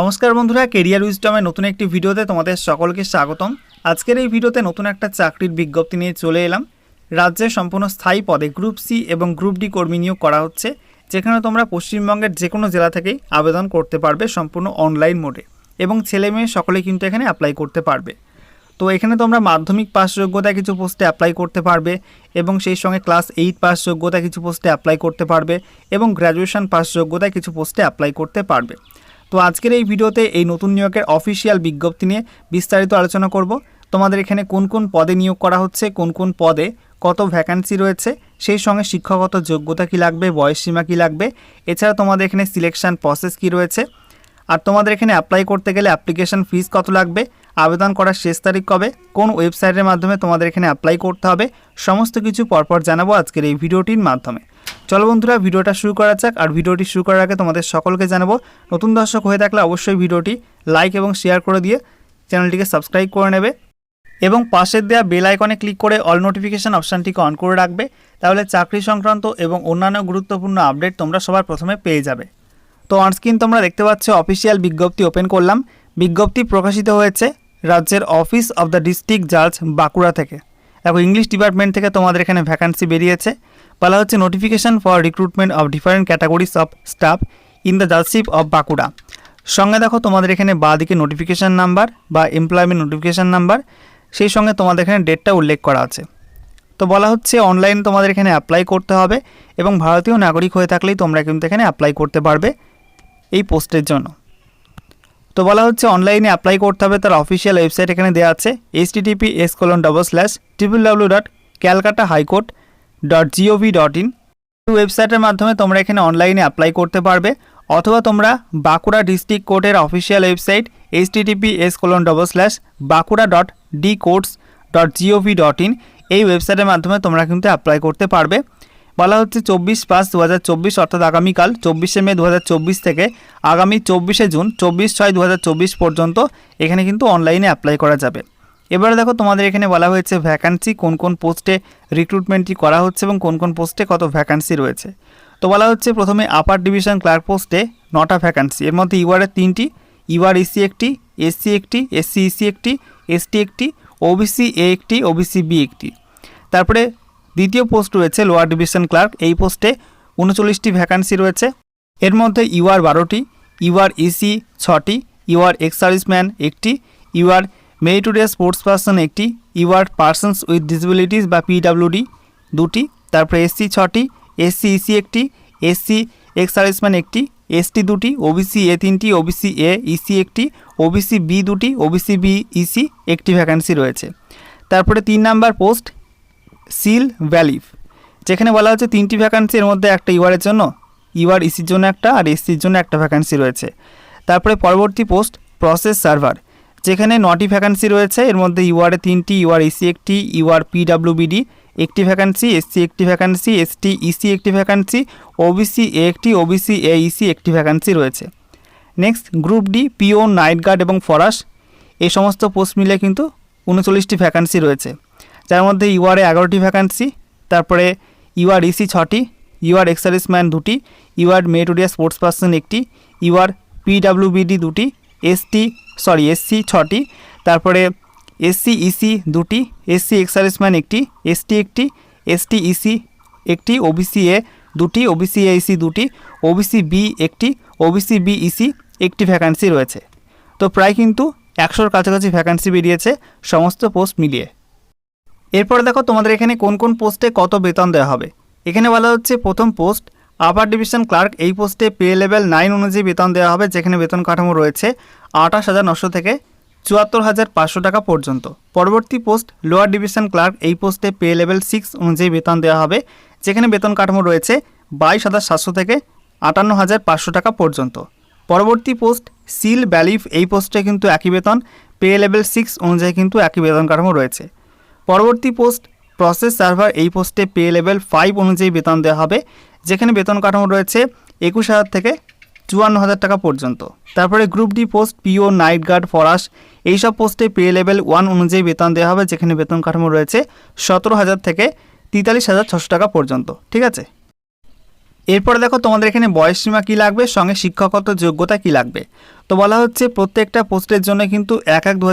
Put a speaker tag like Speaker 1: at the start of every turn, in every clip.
Speaker 1: নমস্কার বন্ধুরা কেরিয়ার উইজডমের নতুন একটি ভিডিওতে তোমাদের সকলকে স্বাগতম। আজকের এই ভিডিওতে নতুন একটা চাকরির বিজ্ঞপ্তি নিয়ে চলে এলাম। রাজ্যে সম্পূর্ণ স্থায়ী পদে গ্রুপ সি এবং গ্রুপ ডি কর্মী নিয়োগ করা হচ্ছে, যেখানে তোমরা পশ্চিমবঙ্গের যে কোনো জেলা থেকেই আবেদন করতে পারবে সম্পূর্ণ অনলাইন মোডে এবং ছেলে মেয়ে সকলে কিন্তু এখানে অ্যাপ্লাই করতে পারবে। তো এখানে তোমরা মাধ্যমিক পাস যোগ্যতা কিছু পোস্টে অ্যাপ্লাই করতে পারবে এবং সেই সঙ্গে ক্লাস এইট পাস যোগ্যতা কিছু পোস্টে অ্যাপ্লাই করতে পারবে এবং গ্র্যাজুয়েশন পাস যোগ্যতা কিছু পোস্টে অ্যাপ্লাই করতে পারবে। তো আজকের এই ভিডিওতে এই নতুন নিয়োগের অফিসিয়াল বিজ্ঞপ্তি নিয়ে বিস্তারিত আলোচনা করব। তোমাদের এখানে কোন কোন পদে নিয়োগ করা হচ্ছে, কোন কোন পদে কত ভ্যাকান্সি রয়েছে, সেই সঙ্গে শিক্ষাগত যোগ্যতা কী লাগবে বয়সসীমা কী লাগবে, এছাড়া তোমাদের এখানে সিলেকশন প্রসেস কী রয়েছে, আর তোমাদের এখানে অ্যাপ্লাই করতে গেলে অ্যাপ্লিকেশন ফিস কত লাগবে, আবেদন করার শেষ তারিখ কবে, কোন ওয়েবসাইটের মাধ্যমে তোমাদের এখানে অ্যাপ্লাই করতে হবে, সমস্ত কিছু পরপর জানাব আজকের এই ভিডিওটির মাধ্যমে। চলো বন্ধুরা, ভিডিওটা শুরু করা যাক। আর ভিডিওটি শুরু করার আগে তোমাদের সকলকে জানাব, নতুন দর্শক হয়ে থাকলে অবশ্যই ভিডিওটি লাইক এবং শেয়ার করে দিয়ে চ্যানেলটিকে সাবস্ক্রাইব করে নেবে এবং পাশের দেওয়া বেল আইকনে ক্লিক করে অল নোটিফিকেশান অপশানটিকে অন করে রাখবে। তাহলে চাকরি সংক্রান্ত এবং অন্যান্য গুরুত্বপূর্ণ আপডেট তোমরা সবার প্রথমে পেয়ে যাবে। তো অনস্ক্রিন তোমরা দেখতে পাচ্ছ অফিসিয়াল বিজ্ঞপ্তি ওপেন করলাম। বিজ্ঞপ্তি প্রকাশিত হয়েছে রাজ্যের অফিস অফ দ্য ডিস্ট্রিক্ট জাজ বাঁকুড়া থেকে। এখন ইংলিশ ডিপার্টমেন্ট থেকে তোমাদের এখানে ভ্যাকান্সি বেরিয়েছে। বলা হচ্ছে notification for recruitment of different categories of staff in the judgeship of Bankura সঙ্গে দেখো তোমাদের এখানে বাঁদিকে নোটিফিকেশান নাম্বার বা এমপ্লয়মেন্ট নোটিফিকেশান নাম্বার সেই সঙ্গে তোমাদের এখানে ডেটটা উল্লেখ করা আছে। তো বলা হচ্ছে অনলাইন তোমাদের এখানে অ্যাপ্লাই করতে হবে এবং ভারতীয় নাগরিক হয়ে থাকলেই তোমরা কিন্তু এখানে অ্যাপ্লাই করতে পারবে এই পোস্টের জন্য। তো বলা হচ্ছে অনলাইনে অ্যাপ্লাই করতে হবে, তার অফিসিয়াল ওয়েবসাইট এখানে দেওয়া আছে H TTP S colon double slash triple W dot Calcutta high court dot GOV dot in ওয়েবসাইটের মাধ্যমে তোমরা এখানে অনলাইনে অ্যাপ্লাই করতে পারবে, অথবা তোমরা বাঁকুড়া ডিস্ট্রিক্ট কোর্টের official website H TTP S colon double slash Bankura dot D courts dot GOV dot in এই ওয়েবসাইটের মাধ্যমে তোমরা কিন্তু অ্যাপ্লাই করতে পারবে। বলা হচ্ছে চব্বিশ পাঁচ দু হাজার চব্বিশ অর্থাৎ আগামীকাল চব্বিশে মে দু হাজার চব্বিশ থেকে আগামী চব্বিশে জুন চব্বিশ ছয় দু হাজার চব্বিশ পর্যন্ত এখানে কিন্তু অনলাইনে অ্যাপ্লাই করা যাবে। এবারে দেখো তোমাদের এখানে বলা হয়েছে ভ্যাকান্সি কোন কোন পোস্টে রিক্রুটমেন্টটি করা হচ্ছে এবং কোন কোন পোস্টে কত ভ্যাকান্সি রয়েছে। তো বলা হচ্ছে প্রথমে আপার ডিভিশন ক্লার্ক পোস্টে নটা ভ্যাকান্সি এর মধ্যে ইউআরের তিনটি ইউআর ইসি একটি এসসি একটি এসসি ইসি একটি এসটি একটি ওবিসি এ একটি ওবিসি বি একটি। তারপরে দ্বিতীয় পোস্ট রয়েছে লোয়ার ডিভিশন ক্লার্ক এই পোস্টে উনচল্লিশটি ভ্যাকান্সি রয়েছে। এর মধ্যে ইউআর বারোটি ইউআর ইসি ছটি ইউআর এক্স সার্ভিসম্যান একটি ইউআর মেরিটোরিয়াস স্পোর্টস পার্সন একটি ইওয়ার্ড পার্সনস উইথ ডিসেবিলিটিস বা পিডাব্লিউডি দুটি, তারপরে এসসি ছটি, এসসি ইসি একটি, এসসি এক্স সার্ভিসম্যান একটি, এসটি দুটি, ওবিসি এ তিনটি, ওবিসি এ ইসি একটি, ওবিসি বি দুটি, ওবিসি বি ইসি একটি ভ্যাকান্সি রয়েছে। তারপরে তিন নাম্বার পোস্ট, সিল ভ্যালিভ, যেখানে বলা হচ্ছে তিনটি ভ্যাকান্সির মধ্যে একটা ইউআরের জন্য ইউআর ইসির জন্য একটা আর এসসির জন্য একটা ভ্যাকান্সি রয়েছে। তারপরে পরবর্তী পোস্ট, প্রসেস সার্ভার যেখানে নটি ভ্যাকান্সি রয়েছে, এর মধ্যে ইউআরে তিনটি ইউআর ইসি একটি ইউআর পিডাব্লিউবিডি একটি ভ্যাকান্সি এসসি একটি ভ্যাকান্সি এসটি ইসি একটি ভ্যাকান্সি ওবিসি এ একটি ওবিসি এ ইসি একটি ভ্যাকান্সি রয়েছে। Next group D peon night guard এবং ফরাস এই সমস্ত পোস্ট মিলে কিন্তু উনচল্লিশটি ভ্যাকান্সি রয়েছে। যার মধ্যে ইউআরে এগারোটি ভ্যাকান্সি তারপরে ইউআর ইসি ছটি ইউআর এক্সারিসম্যান দুটি ইউআর মেটোরিয়া স্পোর্টস পার্সন একটি ইউআর পিডাব্লিউবিডি দুটি এসটি সরি এসসি ছটি, তারপরে এসসি ইসি দুটি এসসি এক্সারিসম্যান একটি এসটি একটি এসটি ইসি একটি ওবিসি এ দুটি ওবিসি এ ইসি দুটি ওবিসি বি একটি ওবিসি বি ইসি একটি ভ্যাকান্সি রয়েছে। তো প্রায় কিন্তু একশোর কাছাকাছি ভ্যাকান্সি বেরিয়েছে, সমস্ত পোস্ট মিলিয়ে। এরপরে দেখো তোমাদের এখানে কোন কোন পোস্টে কত বেতন দেওয়া হবে। এখানে বলা হচ্ছে প্রথম পোস্ট আপার ডিভিশন ক্লার্ক এই পোস্টে পে লেভেল নাইন অনুযায়ী বেতন দেওয়া হবে, যেখানে বেতন কাঠামো রয়েছে আঠাশ হাজার নশো থেকে চুয়াত্তর হাজার পাঁচশো টাকা পর্যন্ত। পরবর্তী পোস্ট, লোয়ার ডিভিশন ক্লার্ক এই পোস্টে পে লেভেল সিক্স অনুযায়ী বেতন দেওয়া হবে, যেখানে বেতন কাঠামো রয়েছে বাইশ হাজার সাতশো থেকে আটান্ন হাজার পাঁচশো টাকা পর্যন্ত। পরবর্তী পোস্ট, সিল ব্যালিফ এই পোস্টে কিন্তু একই বেতন, পে লেভেল সিক্স অনুযায়ী কিন্তু একই বেতন কাঠামো রয়েছে। পরবর্তী পোস্ট প্রসেস সার্ভার এই পোস্টে পে লেভেল ফাইভ অনুযায়ী বেতন দেওয়া হবে, যেখানে বেতন কাঠামো রয়েছে একুশ হাজার থেকে চুয়ান্ন হাজার টাকা পর্যন্ত। তারপরে group D post peon night guard Farage, এইসব পোস্টে পে লেভেল ওয়ান অনুযায়ী বেতন দেওয়া হবে, যেখানে বেতন কাঠামো রয়েছে সতেরো হাজার থেকে তেতাল্লিশ হাজার ছশো টাকা পর্যন্ত। ঠিক আছে? এরপরে দেখো তোমাদের এখানে বয়স সীমা কী লাগবে, সঙ্গে শিক্ষাগত যোগ্যতা কী লাগবে? তো বলা হচ্ছে প্রত্যেকটা পোস্টের জন্য কিন্তু এক এক দু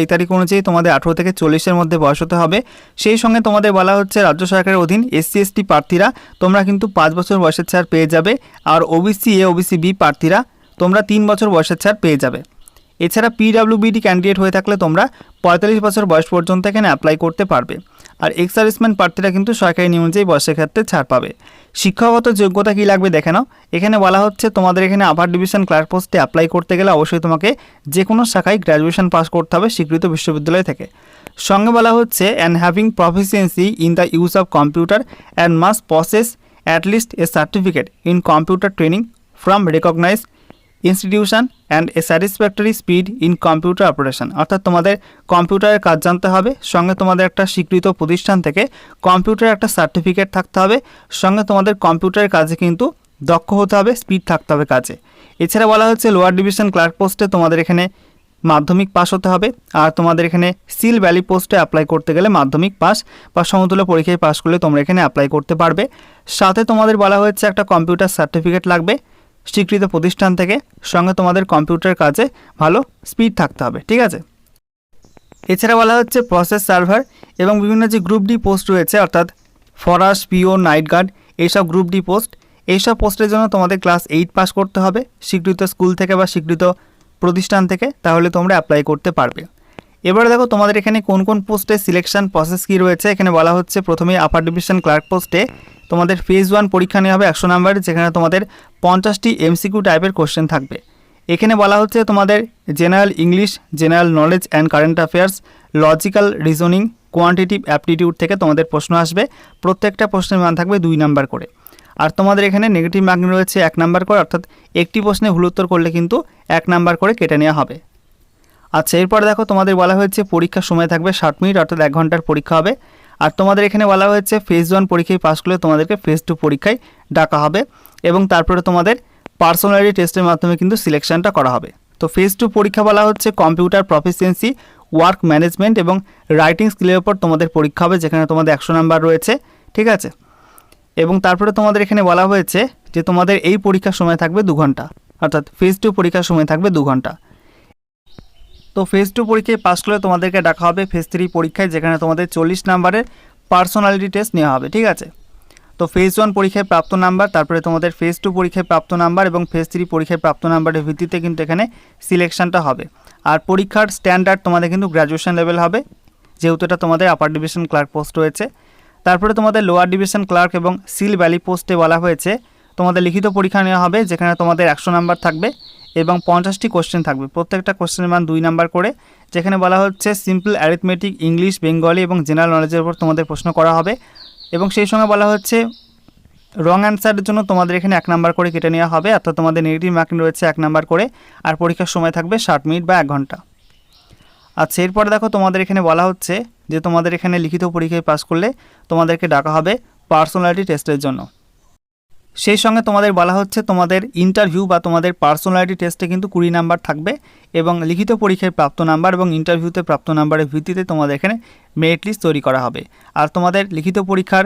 Speaker 1: এই তারিখ অনুযায়ী তোমাদের আঠেরো থেকে চল্লিশের মধ্যে বয়স হতে হবে। সেই সঙ্গে তোমাদের বলা হচ্ছে রাজ্য সরকারের অধীন এসসি, এসটি প্রার্থীরা তোমরা কিন্তু পাঁচ বছর বয়সের ছাড় পেয়ে যাবে আর ওবিসি, এ, ওবিসি, বি প্রার্থীরা তোমরা তিন বছর বয়সের ছাড় পেয়ে যাবে। এছাড়া পিডাব্লিউবিডি ক্যান্ডিডেট হয়ে থাকলে তোমরা পঁয়তাল্লিশ বছর বয়স পর্যন্ত এখানে অ্যাপ্লাই করতে পারবে। আর এক্স সার্ভিসম্যান প্রার্থীরা কিন্তু সরকারি নিয়ম অনুযায়ী বয়সের ক্ষেত্রে ছাড় পাবে। শিক্ষাগত যোগ্যতা কী লাগবে দেখে নাও। এখানে বলা হচ্ছে তোমাদের এখানে আপার ডিভিশন ক্লার্ক পোস্টে অ্যাপ্লাই করতে গেলে অবশ্যই তোমাকে যে কোনো শাখায় গ্র্যাজুয়েশন পাস করতে হবে স্বীকৃত বিশ্ববিদ্যালয় থেকে। সঙ্গে বলা হচ্ছে and having proficiency in the use of computer and must process at least a certificate in computer training from recognise institution and a satisfactory speed in computer operation অর্থাৎ তোমাদের কম্পিউটারের কাজ জানতে হবে, সঙ্গে তোমাদের একটা স্বীকৃত প্রতিষ্ঠান থেকে কম্পিউটারের একটা সার্টিফিকেট থাকতে হবে, সঙ্গে তোমাদের কম্পিউটারের কাজে কিন্তু দক্ষ হতে হবে স্পিড থাকতে হবে কাজে। এছাড়া বলা হচ্ছে লোয়ার ডিভিশন ক্লার্ক পোস্টে তোমাদের এখানে মাধ্যমিক পাস হতে হবে, আর তোমাদের এখানে সিল ভ্যালি পোস্টে অ্যাপ্লাই করতে গেলে মাধ্যমিক পাস বা সমতুল্য পরীক্ষায় পাস করলে তোমরা এখানে অ্যাপ্লাই করতে পারবে। সাথে তোমাদের বলা হয়েছে একটা কম্পিউটার সার্টিফিকেট লাগবে স্বীকৃত প্রতিষ্ঠান থেকে সঙ্গে তোমাদের কম্পিউটার কাজে ভালো স্পিড থাকতে হবে, ঠিক আছে? এছাড়া বলা হচ্ছে প্রসেস সার্ভার এবং বিভিন্ন যে গ্রুপ ডি পোস্ট রয়েছে, অর্থাৎ ফরাস, পিও নাইট গার্ড এইসব গ্রুপ ডি পোস্ট এইসব পোস্টের জন্য তোমাদের ক্লাস এইট পাস করতে হবে, স্বীকৃত স্কুল থেকে বা স্বীকৃত প্রতিষ্ঠান থেকে, তাহলে তোমরা অ্যাপ্লাই করতে পারবে। এবারে দেখো তোমাদের এখানে কোন কোন পোস্টে সিলেকশন প্রসেস কী রয়েছে, এখানে বলা হচ্ছে প্রথমেই আপার ডিভিশন ক্লার্ক পোস্টে তোমাদের ফেজ ওয়ান পরীক্ষা নেওয়া হবে একশো নাম্বারের যেখানে তোমাদের পঞ্চাশটি এমসিকিউ টাইপের কোশ্চেন থাকবে। এখানে বলা হচ্ছে তোমাদের general English general knowledge and current affairs logical reasoning quantitative aptitude থেকে তোমাদের প্রশ্ন আসবে। প্রত্যেকটা প্রশ্নের মান থাকবে দুই নাম্বার করে। আর তোমাদের এখানে নেগেটিভ মার্কিং রয়েছে এক নাম্বার করে, অর্থাৎ একটি প্রশ্নে ভুল উত্তর করলে কিন্তু এক নাম্বার করে কেটে নেওয়া হবে। আচ্ছা এরপর দেখো তোমাদের বলা হয়েছে পরীক্ষার সময় থাকবে ষাট মিনিট, অর্থাৎ এক ঘণ্টার পরীক্ষা হবে। আর তোমাদের এখানে বলা হয়েছে ফেজ ওয়ান পরীক্ষায় পাস করলে তোমাদেরকে ফেজ টু পরীক্ষায় ডাকা হবে এবং তারপরে তোমাদের পার্সোনালিটি টেস্টের মাধ্যমে কিন্তু সিলেকশনটা করা হবে। তো ফেজ টু পরীক্ষা বলা হচ্ছে কম্পিউটার প্রফিসিয়েন্সি ওয়ার্ক ম্যানেজমেন্ট এবং রাইটিং স্কিলের উপর তোমাদের পরীক্ষা হবে, যেখানে তোমাদের একশো নাম্বার রয়েছে, ঠিক আছে? এবং তারপরে তোমাদের এখানে বলা হয়েছে যে তোমাদের এই পরীক্ষার সময় থাকবে দু ঘণ্টা, অর্থাৎ ফেজ টু পরীক্ষার সময় থাকবে দু ঘণ্টা। তো ফেজ টু পরীক্ষায় পাস করলে তোমাদেরকে ডাকা হবে ফেজ থ্রি পরীক্ষায়, যেখানে তোমাদের চল্লিশ নাম্বারের পার্সোনালিটি টেস্ট নেওয়া হবে, ঠিক আছে? তো ফেজ ওয়ান পরীক্ষায় প্রাপ্ত নাম্বার তারপরে তোমাদের ফেজ টু পরীক্ষায় প্রাপ্ত নাম্বার এবং ফেজ থ্রি পরীক্ষায় প্রাপ্ত নাম্বারের ভিত্তিতে কিন্তু এখানে সিলেকশনটা হবে। আর পরীক্ষার স্ট্যান্ডার্ড তোমাদের কিন্তু গ্র্যাজুয়েশন লেভেল হবে, যেহেতু এটা তোমাদের আপার ডিভিশন ক্লার্ক পোস্ট রয়েছে। তারপরে তোমাদের লোয়ার ডিভিশন ক্লার্ক এবং সিল ভ্যালি পোস্টে বলা হয়েছে, তোমাদের লিখিত পরীক্ষা নেওয়া হবে, যেখানে তোমাদের একশো নাম্বার থাকবে। এবং পঞ্চাশটি কোশ্চেন থাকবে। প্রত্যেকটা কোশ্চেনের মান দুই নাম্বার করে, যেখানে বলা হচ্ছে সিম্পল অ্যারিথমেটিক ইংলিশ বেঙ্গলি এবং জেনারেল নলেজের উপর তোমাদের প্রশ্ন করা হবে। এবং সেই সঙ্গে বলা হচ্ছে রং অ্যান্সারের জন্য তোমাদের এখানে এক নাম্বার করে কেটে নেওয়া হবে, অর্থাৎ তোমাদের নেগেটিভ মার্কিং রয়েছে এক নাম্বার করে, আর পরীক্ষার সময় থাকবে ষাট মিনিট বা এক ঘণ্টা। আচ্ছা এরপরে দেখো তোমাদের এখানে বলা হচ্ছে যে তোমাদের এখানে লিখিত পরীক্ষায় পাস করলে তোমাদেরকে ডাকা হবে পার্সোনালিটি টেস্টের জন্য। সেই সঙ্গে তোমাদের বলা হচ্ছে তোমাদের ইন্টারভিউ বা তোমাদের পার্সোনালিটি টেস্টে কিন্তু কুড়ি নাম্বার থাকবে এবং লিখিত পরীক্ষায় প্রাপ্ত নাম্বার এবং ইন্টারভিউতে প্রাপ্ত নাম্বারের ভিত্তিতে তোমাদের এখানে মেরিট লিস্ট তৈরি করা হবে। আর তোমাদের লিখিত পরীক্ষার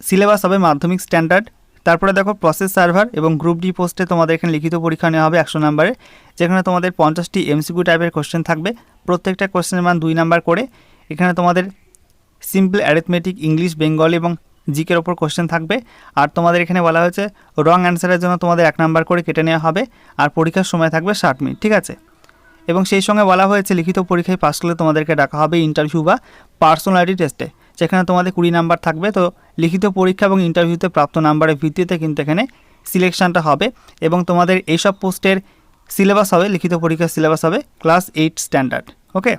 Speaker 1: সিলেবাস হবে মাধ্যমিক স্ট্যান্ডার্ড তারপরে দেখো প্রসেস সার্ভার এবং গ্রুপ ডি পোস্টে তোমাদের এখানে লিখিত পরীক্ষা নেওয়া হবে একশো নাম্বারে যেখানে তোমাদের পঞ্চাশটি এমসিকিউ টাইপের কোশ্চেন থাকবে। প্রত্যেকটা কোশ্চেনের মান দুই নাম্বার করে। এখানে তোমাদের সিম্পল অ্যারিথমেটিক ইংলিশ বেঙ্গলি এবং জিকের ওপর কোশ্চেন থাকবে। আর তোমাদের এখানে বলা হয়েছে রং অ্যান্সারের জন্য তোমাদের এক নাম্বার করে কেটে নেওয়া হবে, আর পরীক্ষার সময় থাকবে ষাট মিনিট, ঠিক আছে? এবং সেই সঙ্গে বলা হয়েছে, লিখিত পরীক্ষায় পাস করলে তোমাদেরকে ডাকা হবে ইন্টারভিউ বা পার্সোনালিটি টেস্টে যেখানে তোমাদের কুড়ি নাম্বার থাকবে, তো লিখিত পরীক্ষা এবং ইন্টারভিউতে প্রাপ্ত নাম্বারের ভিত্তিতে কিন্তু এখানে সিলেকশানটা হবে। এবং তোমাদের এইসব পোস্টের সিলেবাস হবে, লিখিত পরীক্ষার সিলেবাস হবে ক্লাস এইট স্ট্যান্ডার্ড ওকে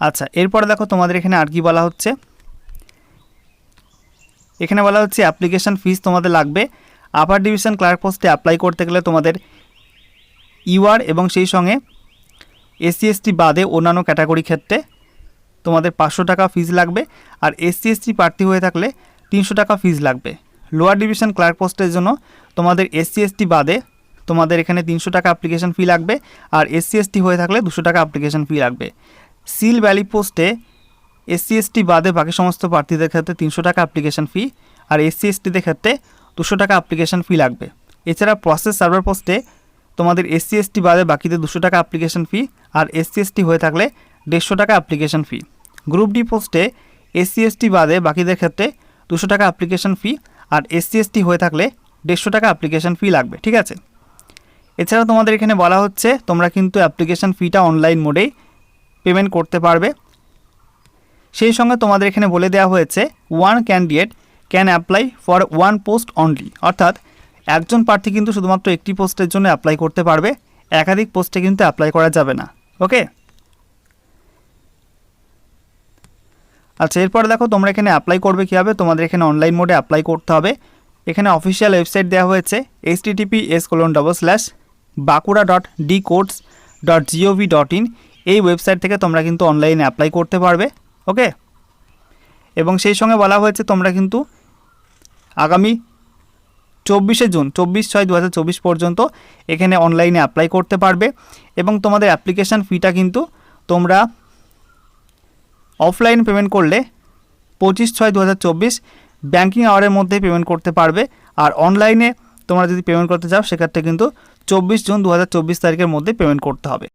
Speaker 1: আচ্ছা এরপরে দেখো তোমাদের এখানে আর কি বলা হচ্ছে। এখানে বলা হচ্ছে অ্যাপ্লিকেশান ফিস তোমাদের লাগবে। আপার ডিভিশন ক্লার্ক পোস্টে অ্যাপ্লাই করতে গেলে তোমাদের ইউআর এবং সেই সঙ্গে এসসি এসটি বাদে অন্যান্য ক্যাটাগরি ক্ষেত্রে তোমাদের পাঁচশো টাকা ফিজ লাগবে আর এসসি এসটি প্রার্থী হয়ে থাকলে তিনশো টাকা ফিজ লাগবে। লোয়ার ডিভিশন ক্লার্ক পোস্টের জন্য তোমাদের এসসি এসটি বাদে তোমাদের এখানে তিনশো টাকা অ্যাপ্লিকেশন ফি লাগবে আর এসসি এসটি হয়ে থাকলে দুশো টাকা অ্যাপ্লিকেশন ফি লাগবে। সিল ভ্যালি পোস্টে এসসি, এসটি বাদে বাকি সমস্ত প্রার্থীদের ক্ষেত্রে তিনশো টাকা অ্যাপ্লিকেশন ফি আর এসসি, এসটিদের ক্ষেত্রে দুশো টাকা অ্যাপ্লিকেশন ফি লাগবে। এছাড়া প্রসেস সার্ভার পোস্টে তোমাদের এসসি, এসটি বাদে বাকিতে দুশো টাকা অ্যাপ্লিকেশন ফি আর এসসি, এসটি হয়ে থাকলে দেড়শো টাকা অ্যাপ্লিকেশন ফি গ্রুপ ডি পোস্টে এসসি, এসটি বাদে বাকিদের ক্ষেত্রে দুশো টাকা অ্যাপ্লিকেশন ফি আর এসসি, এসটি হয়ে থাকলে দেড়শো টাকা অ্যাপ্লিকেশন ফি লাগবে, ঠিক আছে? এছাড়া তোমাদের এখানে বলা হচ্ছে তোমরা কিন্তু অ্যাপ্লিকেশন ফিটা অনলাইন মোডেই পেমেন্ট করতে পারবে। সেই সঙ্গে তোমাদের এখানে বলে দেওয়া হয়েছে one candidate can apply for one post only অর্থাৎ একজন প্রার্থী কিন্তু শুধুমাত্র একটি পোস্টের জন্য অ্যাপ্লাই করতে পারবে, একাধিক পোস্টে কিন্তু অ্যাপ্লাই করা যাবে না। ওকে? আচ্ছা এরপর দেখো তোমরা এখানে অ্যাপ্লাই করবে কীভাবে, তোমাদের এখানে অনলাইন মোডে অ্যাপ্লাই করতে হবে। এখানে অফিসিয়াল ওয়েবসাইট দেওয়া হয়েছে H T T P S colon double slash Bankura dot D codes dot G O V dot in এই ওয়েবসাইট থেকে তোমরা কিন্তু অনলাইনে অ্যাপ্লাই করতে পারবে। ওকে? এবং সেই সঙ্গে বলা হয়েছে, তোমরা কিন্তু আগামী চব্বিশে জুন, চব্বিশ ছয় দু পর্যন্ত এখানে অনলাইনে অ্যাপ্লাই করতে পারবে। এবং তোমাদের অ্যাপ্লিকেশান ফিটা কিন্তু তোমরা অফলাইন পেমেন্ট করলে পঁচিশ ছয় দু ব্যাঙ্কিং আওয়ারের মধ্যে পেমেন্ট করতে পারবে। আর অনলাইনে তোমরা যদি পেমেন্ট করতে চাও, সেক্ষেত্রে কিন্তু চব্বিশ জুন দু হাজার চব্বিশ তারিখের মধ্যে পেমেন্ট করতে হবে।